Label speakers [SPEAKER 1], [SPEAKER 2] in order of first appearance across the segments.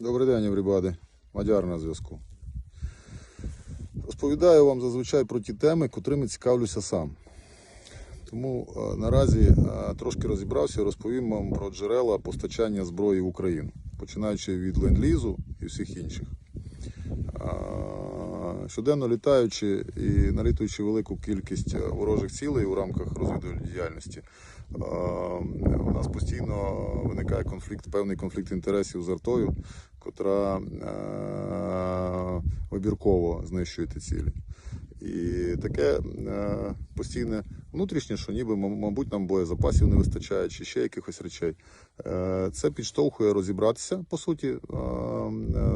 [SPEAKER 1] Добрий день, everybody. Мадяр на зв'язку. Розповідаю вам зазвичай про ті теми, котрими цікавлюся сам. Тому е, наразі е, трошки розібрався і розповім вам про джерела постачання зброї в Україну, починаючи від ленд-лізу і всіх інших. Е, Щоденно літаючи і налітуючи велику кількість е, ворожих цілей у рамках розвідувальної діяльності, е, у нас постійно виникає конфлікт, певний конфлікт інтересів з артою, котра е, вибірково знищує ті цілі. І таке е, постійне внутрішнє, що ніби, мабуть, нам боєзапасів не вистачає, чи ще якихось речей. Е, це підштовхує розібратися, по суті, е,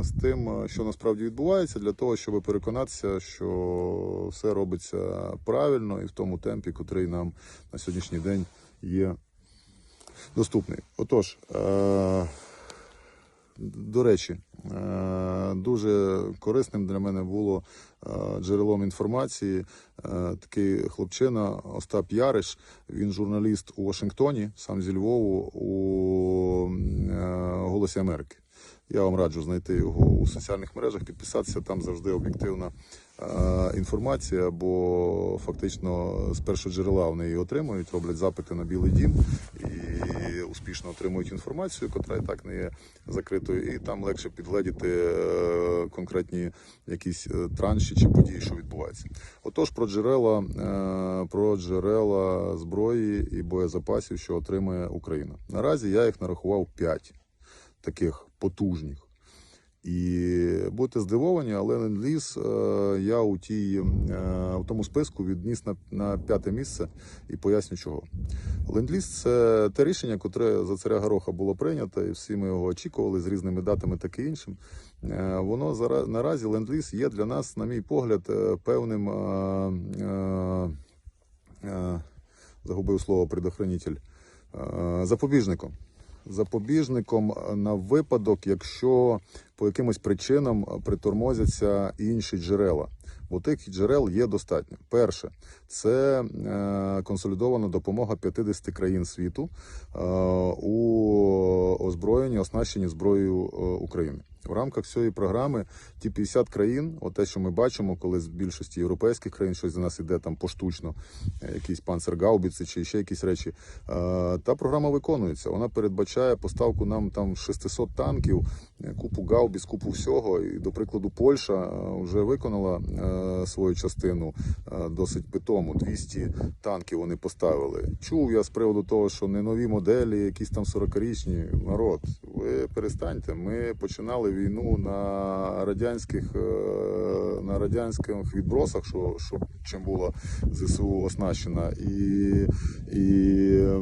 [SPEAKER 1] з тим, що насправді відбувається, для того, щоб переконатися, що все робиться правильно і в тому темпі, котрий нам на сьогоднішній день є доступний. Отож, е, до речі, е, дуже корисним для мене було е, джерелом інформації е, такий хлопчина Остап Яриш. Він журналіст у Вашингтоні, сам зі Львову, у Голосі Америки. Я вам раджу знайти його у соціальних мережах, підписатися. Там завжди об'єктивна інформація, бо фактично з першого джерела вони її отримують, роблять запити на Білий Дім і успішно отримують інформацію, котра і так не є закритою, і там легше підгледіти е, конкретні якісь е, транші чи події, що відбуваються. Отож, про джерела, е, про джерела зброї і боєзапасів, що отримує Україна. Наразі я їх нарахував 5 таких потужних. І будете здивовані, але ленд-ліз е, я у тій е, у тому списку відніс на, на п'яте місце і поясню чого. Ленд-ліз це те рішення, котре за царя Гороха було прийнято, і всі ми його очікували з різними датами, так і іншим. Е, Воно зара- наразі ленд-ліз є для нас, на мій погляд, певним загубив слово предохранитель, запобіжником. Запобіжником на випадок, якщо по якимось причинам притормозяться інші джерела. Бо тих джерел є достатньо. Перше, це е, консолідована допомога 50 країн світу е, у озброєнні, оснащенні зброєю е, України. В рамках цієї програми ті 50 країн, от те, що ми бачимо, коли з більшості європейських країн щось за нас іде там поштучно, е, якісь панцергаубіці чи ще якісь речі. е, Та програма виконується. Вона передбачає поставку нам там 600 танків, е, купу гаубіц, купу всього. І, до прикладу, Польща вже виконала свою частину досить питому. 200 танків вони поставили. Чув я з приводу того, що не нові моделі, якісь там 40-річні. Народ, ви перестаньте. Ми починали війну на радянських е, на радянських відбросах, що, що чим була ЗСУ оснащена, і, і е,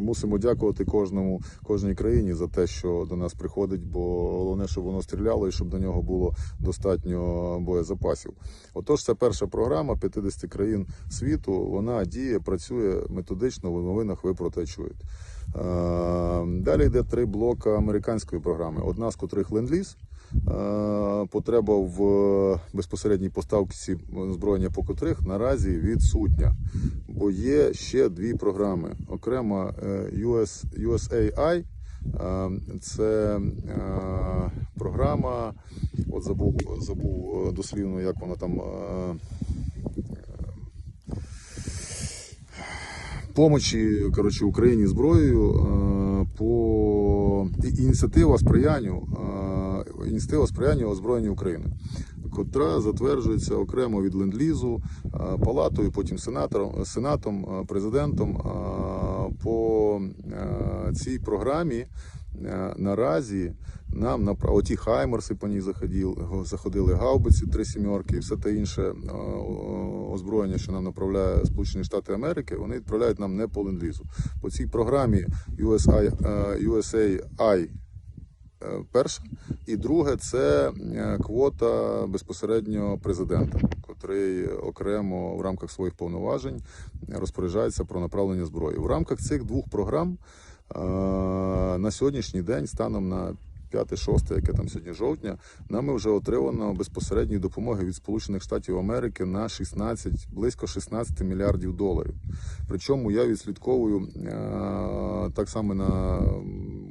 [SPEAKER 1] мусимо дякувати кожному кожній країні за те, що до нас приходить, бо головне, щоб воно стріляло і щоб до нього було достатньо боєзапасів. Отож, це перша програма 50 країн світу. Вона діє, працює методично. В новинах ви про те чуєте. Е, Далі йде три блока американської програми. Одна з котрих ленд-ліз, е, потреба в безпосередній поставці озброєння по котрих наразі відсутня. Бо є ще дві програми. Окрема е, US, USAI. е, Це е, програма, от забув, забув е, дослівно, як вона там. е, помочі коротше, Україні зброєю е, по ініціатива сприянню е, ініціатива сприяння озброєнню України, котра затверджується окремо від ленд-лізу, е, палатою, потім сенатором, сенатом, е, президентом. Е, По е, цій програмі е, наразі нам на оті хаймерси по ній заходили, заходили гаубиці, три сімерки і все те інше е, озброєння, що нам направляє Сполучені Штати Америки, вони відправляють нам не по ленд-лізу. По цій програмі USI, е, USAI е, перша, і друге це е, квота безпосередньо президента, котрий окремо в рамках своїх повноважень розпоряджається про направлення зброї. В рамках цих двох програм е, на сьогоднішній день, станом на 5-6, яке там сьогодні жовтня, нами вже отримано безпосередньої допомоги від Сполучених Штатів Америки на 16, близько 16 мільярдів доларів. Причому я відслідковую е, так само на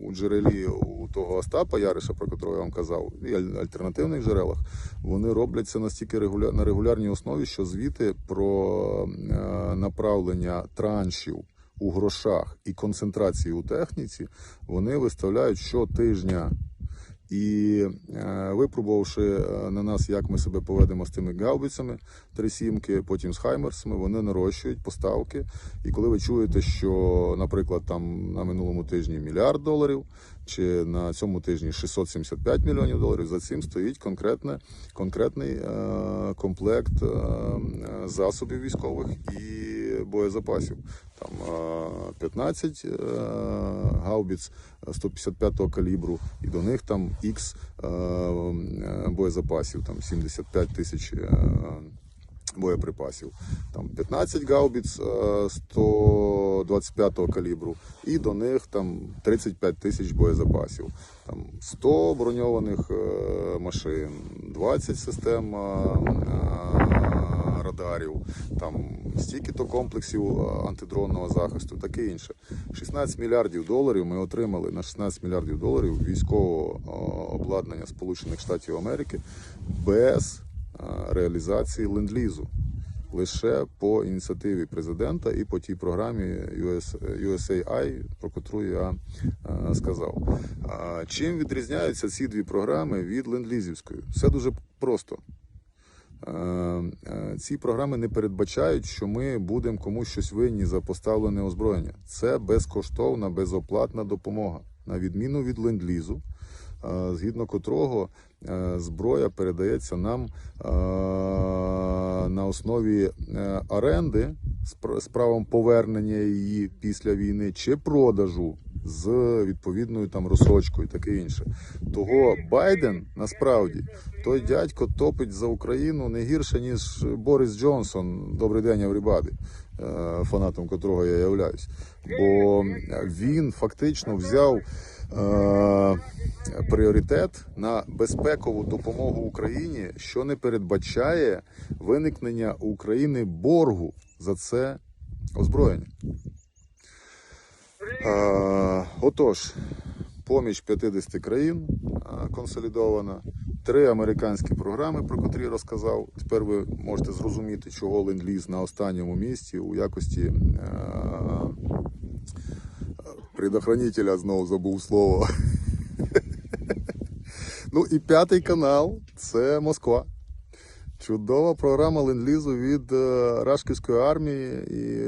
[SPEAKER 1] у джерелі у того Остапа Яриша, про котрого я вам казав, і альтернативних джерелах, вони роблять це настільки регуля... на регулярній основі, що звіти про е, направлення траншів у грошах і концентрації у техніці, вони виставляють щотижня. І е, випробувавши е, на нас, як ми себе поведемо з тими гаубицями, три сімки, потім з хаймерсами, вони нарощують поставки. І коли ви чуєте, що, наприклад, там на минулому тижні мільярд доларів, чи на цьому тижні 675 мільйонів доларів, за цим стоїть конкретне, конкретний е, комплект е, е, засобів військових і боєзапасів. Там е, 15 е, гаубіц 155-го калібру, і до них там X е, е, боєзапасів, там 75 тисяч е, боєприпасів. Там 15 гаубіц е, 125-го калібру, і до них там 35 тисяч боєзапасів. Там 100 броньованих е, машин, 20 систем е, е, радарів, там стільки-то комплексів е, антидронного захисту, таке інше. 16 мільярдів доларів ми отримали на 16 мільярдів доларів військового е, обладнання Сполучених Штатів Америки без е, реалізації ленд-лізу. Лише по ініціативі президента і по тій програмі USAI, про котру я сказав. Чим відрізняються ці дві програми від ленд-лізівської? Все дуже просто. Е, е, Ці програми не передбачають, що ми будемо комусь щось винні за поставлене озброєння. Це безкоштовна, безоплатна допомога, на відміну від ленд-лізу, е, згідно котрого зброя передається нам на основі оренди з правом повернення її після війни чи продажу з відповідною там розсрочкою, таке інше. Того Байден насправді той дядько топить за Україну не гірше ніж Борис Джонсон. Добрий день, everybody, е, фанатом котрого я являюсь. Бо він фактично взяв е, пріоритет на безпекову допомогу Україні, що не передбачає виникнення України боргу за це озброєння. Отож, поміч 50 країн консолідована, три американські програми, про котрі я розказав. Тепер ви можете зрозуміти, чого ленд-ліз на останньому місці у якості предохранителя, знову забув слово. Ну і п'ятий канал це Москва. Чудова програма ленд-лізу від е, Рашківської армії. І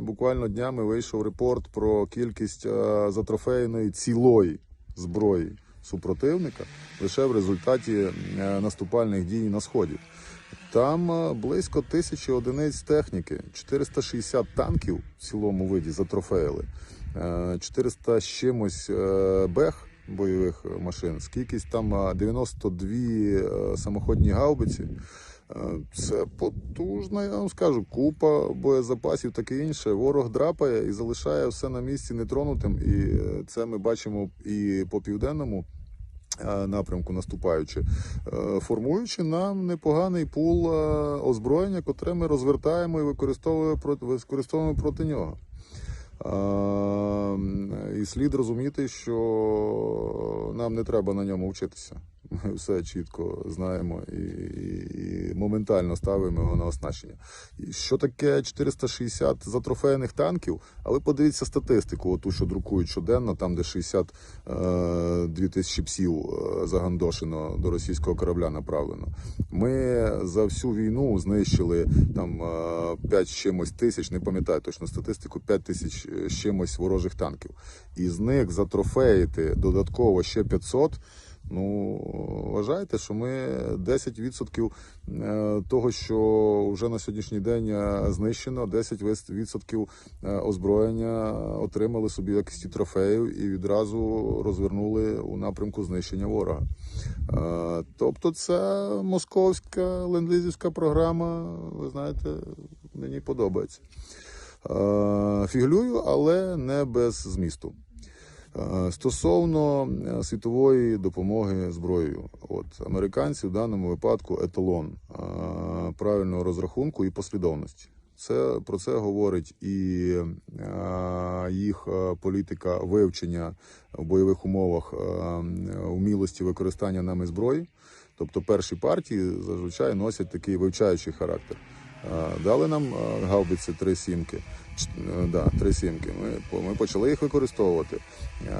[SPEAKER 1] буквально днями вийшов репорт про кількість е, затрофейної цілої зброї супротивника лише в результаті е, наступальних дій на сході. Там близько тисячі одиниць техніки, 460 танків в цілому виді затрофеїли, е, 400 з чимось бех бойових машин, скількись там е, 92 е, самоходні гаубиці. Е, Це потужна, я вам скажу, купа боєзапасів, таке інше. Ворог драпає і залишає все на місці нетронутим. І е, це ми бачимо і по південному е, напрямку наступаючи, е, формуючи нам непоганий пул е, озброєння, котре ми розвертаємо і використовуємо проти, використовуємо проти нього. Е, І слід розуміти, що нам не треба на ньому вчитися. Ми все чітко знаємо і, і, і моментально ставимо його на оснащення. І що таке 460 затрофейних танків? А ви подивіться статистику, оту, що друкують щоденно, там де 62 тисячі псів е, загандошено до російського корабля направлено. Ми за всю війну знищили там 5 з чимось тисяч, не пам'ятаю точно статистику, 5 тисяч чимось ворожих танків. І з них затрофеїти додатково ще 500. Ну, вважайте, що ми 10% е, того, що вже на сьогоднішній день е, знищено, 10% е, озброєння отримали собі в якості трофеїв і відразу розвернули у напрямку знищення ворога. Тобто, це московська ленд-лізівська програма, ви знаєте, мені подобається. Фіглюю, але не без змісту. Е, Стосовно е, світової допомоги зброєю, от американці в даному випадку еталон е, правильного розрахунку і послідовності. Це про це говорить і е, їх е, політика вивчення в бойових умовах е, вмілості використання нами зброї. Тобто перші партії зазвичай носять такий вивчаючий характер. Е, Дали нам е, гаубиці три сімки. Е, Да, три сімки. Ми, ми почали їх використовувати. Е,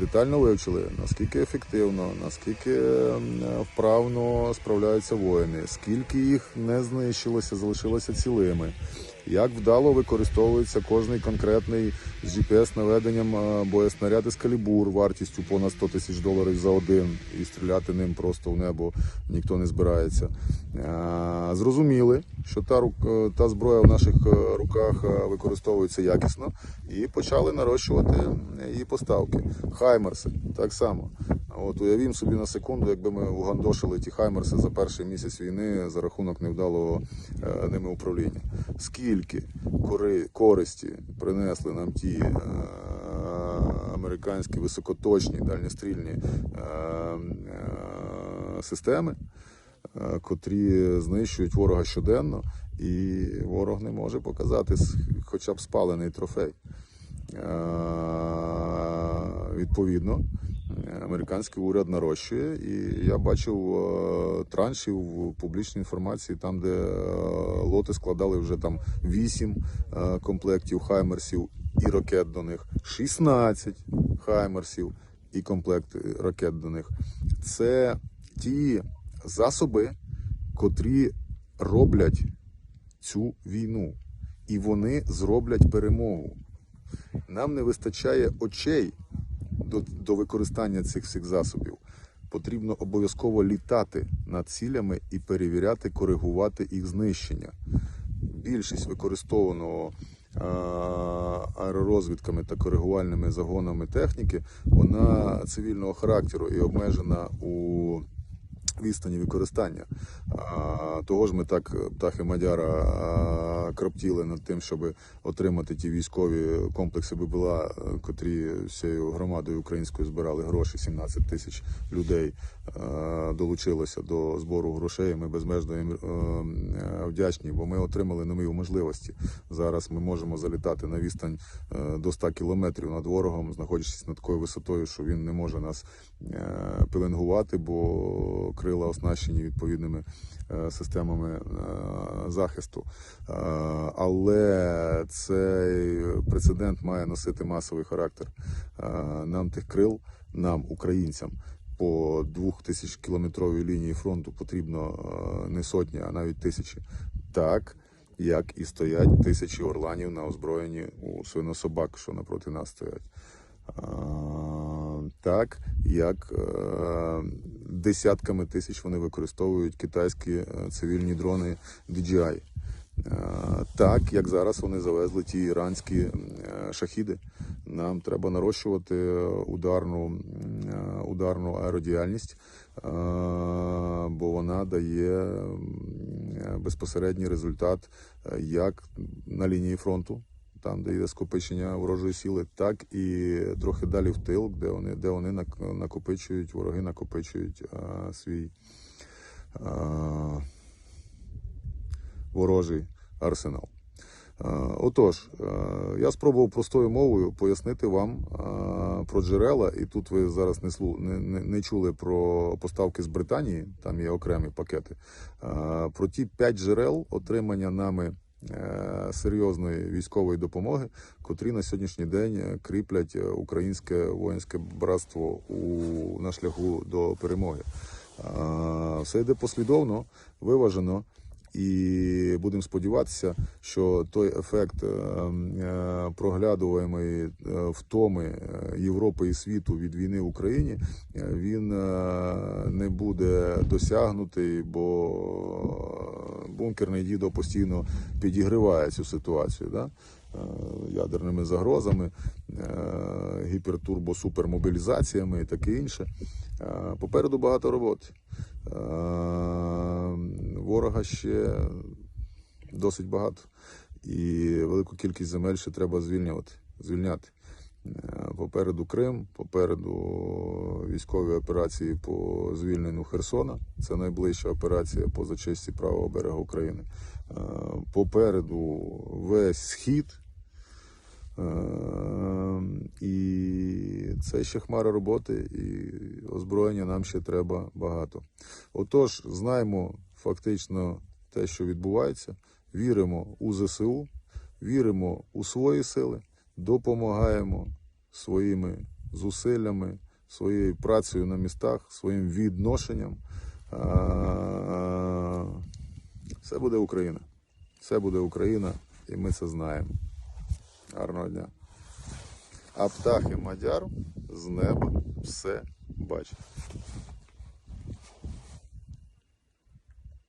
[SPEAKER 1] Детально вивчили, наскільки ефективно, наскільки е, вправно справляються воїни, скільки їх не знищилося, залишилося цілими, як вдало використовується кожний конкретний з GPS-наведенням е, боєснаряд із калібур вартістю понад 100 тисяч доларів за один, і стріляти ним просто в небо ніхто не збирається. Е, Зрозуміли, що та, рук- е, та зброя в наших руках використовується якісно, і почали нарощувати її поставки. Хаймерси так само. От уявім собі на секунду, якби ми угандошили ті хаймерси за перший місяць війни за рахунок невдалого е, ними управління. Скільки кори, користі принесли нам ті е, американські високоточні дальньострільні е, е, системи, е, котрі знищують ворога щоденно, і ворог не може показати хоча б спалений трофей. Е, Відповідно, американський уряд нарощує, і я бачив е, транші в публічній інформації, там, де е, лоти складали вже там 8 е, комплектів хаймерсів і ракет до них, 16 хаймерсів і комплект ракет до них. Це ті засоби, котрі роблять цю війну, і вони зроблять перемогу. Нам не вистачає очей до, до використання цих всіх засобів. Потрібно обов'язково літати над цілями і перевіряти, коригувати їх знищення. Більшість використованого аеророзвідками та коригувальними загонами техніки, вона цивільного характеру і обмежена у відстані використання. Того ж ми так птахи Мадяра кроптіли над тим, щоб отримати ті військові комплекси ББЛА, е, котрі всією громадою українською збирали гроші. 17 тисяч людей е, долучилося до збору грошей. Ми безмежно їм е, вдячні, бо ми отримали нові можливості. Зараз ми можемо залітати на відстань до 100 кілометрів над ворогом, знаходячись над такою висотою, що він не може нас пеленгувати, бо крила оснащені відповідними е, системами е, захисту. Е, Але цей прецедент має носити масовий характер. Нам тих крил, нам, українцям, по двох тисяч кілометровій лінії фронту потрібно не сотні, а навіть тисячі. Так, як і стоять тисячі орланів на озброєнні у свинособак, що напроти нас стоять. Так, як е, десятками тисяч вони використовують китайські е, цивільні дрони DJI. Е, Так, як зараз вони завезли ті іранські шахіди. Нам треба нарощувати ударну, ударну аеродіяльність, бо вона дає безпосередній результат як на лінії фронту, там, де йде скопичення ворожої сили, так і трохи далі в тил, де вони, де вони накопичують, вороги накопичують е, свій е, ворожий арсенал. Отож, я спробував простою мовою пояснити вам про джерела, і тут ви зараз не, слу- не, не, чули про поставки з Британії, там є окремі пакети. Про ті п'ять джерел отримання нами серйозної військової допомоги, котрі на сьогоднішній день е, кріплять е, українське воїнське братство у, на шляху до перемоги. Е, Все йде послідовно, виважено. І будемо сподіватися, що той ефект е, е, проглядуваємої е, втоми Європи і світу від війни в Україні він не буде досягнутий, бо бункерний дідо постійно підігриває цю ситуацію. Да? Ядерними загрозами, гіпертурбо-супермобілізаціями і таке інше. Попереду багато роботи. Ворога ще досить багато, і велику кількість земель ще треба звільнювати, звільняти. Е, Попереду Крим, попереду військові операції по звільненню Херсона. Це найближча операція по зачисті правого берега України. Е, Попереду весь схід. Е, І це ще хмара роботи, і озброєння нам ще треба багато. Отож, знаємо фактично те, що відбувається, віримо у ЗСУ, віримо у свої сили, допомагаємо своїми зусиллями, своєю працею на містах, своїм відношенням. Все буде Україна. Все буде Україна, і ми це знаємо. Гарного дня. А птахи мадяр з неба все бачать.